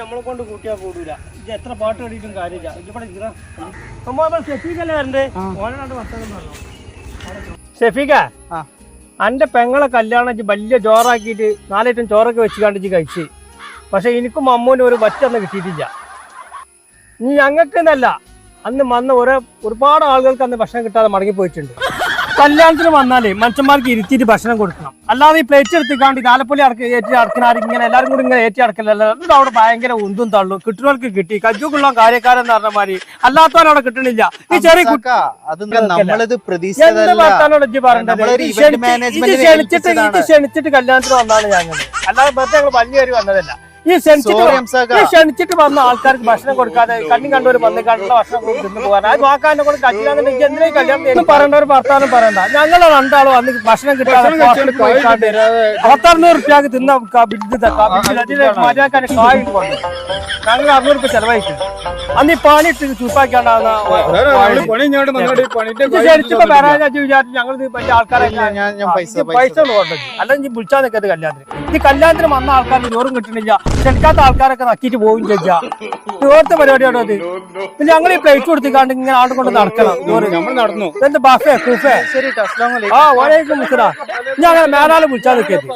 നമ്മളെ കൊണ്ട് കൂട്ടിയാ കൂടൂല ഇത് എത്ര പാട്ട് പാടിയിട്ടും കാര്യമില്ല. ഇവിടെ നമ്മൾ ഷെഫീഖല്ലേ വരണ്ടേ? ഓനാണ്ട് വർത്തമാനം പറഞ്ഞു. ഷെഫീഖ. അന്റെ പെങ്ങളെ കല്യാണം വലിയ ചോറാക്കിയിട്ട് നാലേറ്റം ചോറൊക്കെ വെച്ച് കണ്ടിച്ച് കഴിച്ച്. പക്ഷെ എനിക്കും അമ്മൂനും ഒരു വറ്റൊന്നും കിട്ടിയിട്ടില്ല. നീ ഞങ്ങൾക്ക് എന്നല്ല അന്ന് വന്ന ഓരോ ഒരുപാട് ആളുകൾക്ക് അന്ന് ഭക്ഷണം കിട്ടാതെ മടങ്ങി പോയിട്ടുണ്ട് കല്യാണത്തിന് വന്നാലേ മനുഷ്യന്മാർക്ക് ഇരുത്തിയിട്ട് ഭക്ഷണം കൊടുക്കണം. അല്ലാതെ ഈ പ്ലേറ്റ് എടുത്തിക്കാണ്ട് താലപ്പൊലി അടക്കി ഏറ്റി അടക്കണാർ ഇങ്ങനെ എല്ലാവരും കൂടി ഇങ്ങനെ ഏറ്റി അടക്കലല്ല. ഇത് അവിടെ ഭയങ്കര ഉന്തും തള്ളും. കിട്ടുന്നവർക്ക് കിട്ടി. കജ്ജുക്കുള്ള കാര്യക്കാരെന്ന് പറഞ്ഞ മാതിരി അല്ലാത്തവരവിടെ കിട്ടണില്ല. ഈ ചെറിയ ക്ഷണിച്ചിട്ട് ക്ഷണിച്ചിട്ട് കല്യാണത്തിന് വന്നാണ് ഞങ്ങൾ അല്ലാതെ വെറുതെ ഞങ്ങൾ വലിയ വന്നതല്ല. ഈ ക്ഷണിച്ചിട്ട് ഹംസാക്ക. ഈ ക്ഷണിച്ചിട്ട് വന്ന ആൾക്കാർക്ക് ഭക്ഷണം കൊടുക്കാതെ കണ്ണി കണ്ടവർ വന്ന് കണ്ടുള്ള ഭക്ഷണം കൊടുത്ത് തിന്നു പോകാൻ. അത് വാക്കാനെ കൊണ്ട് കല്യാണെന്നുണ്ടെങ്കിൽ എന്തിനാ കല്യാണം ഒന്നും പറയേണ്ട ഒരു ഭർത്താനം പറയണ്ട. ഞങ്ങൾ രണ്ടാളും അന്ന് ഭക്ഷണം കിട്ടാതെ പത്തറുന്നൂറ് റുപ്യക്ക് തിന്ന മര്യാദക്കാരെ കായ് വന്നു ഞങ്ങൾ അറുന്നൂറ് റുപ്യ ചെലവഴിക്കും അന്ന് ഈ പാനി ഇട്ട് ചൂപ്പാക്കാണ്ടാവുന്ന വരാൻ വിചാരിച്ചു ഞങ്ങൾ വലിയ ആൾക്കാരെ പൈസ- പൈസ കൊണ്ടു അല്ലെങ്കിൽ ഇനി വിളിച്ചാൽ നിൽക്കരുത് കല്യാണത്തിന്. ഈ കല്യാണത്തിന് വന്ന ആൾക്കാർ ചോറും കിട്ടണില്ല. ക്ഷണിക്കാത്ത ആൾക്കാരൊക്കെ നക്കിയിട്ട് പോവും ചോദിച്ചാ ഇവിടുത്തെ പരിപാടിയാണോ അത് പിന്നെ ഞങ്ങൾ ഈ പ്ലേറ്റ് കൊടുത്തിക്കാണ്ട് ഇങ്ങനെ ആട് കൊണ്ട് നടക്കണം. എന്ത് ബഫേ കുഫേ. ആ വലൈക്കും അങ്ങനെ മേലാൽ വിളിച്ചാൽ നിൽക്കരുത്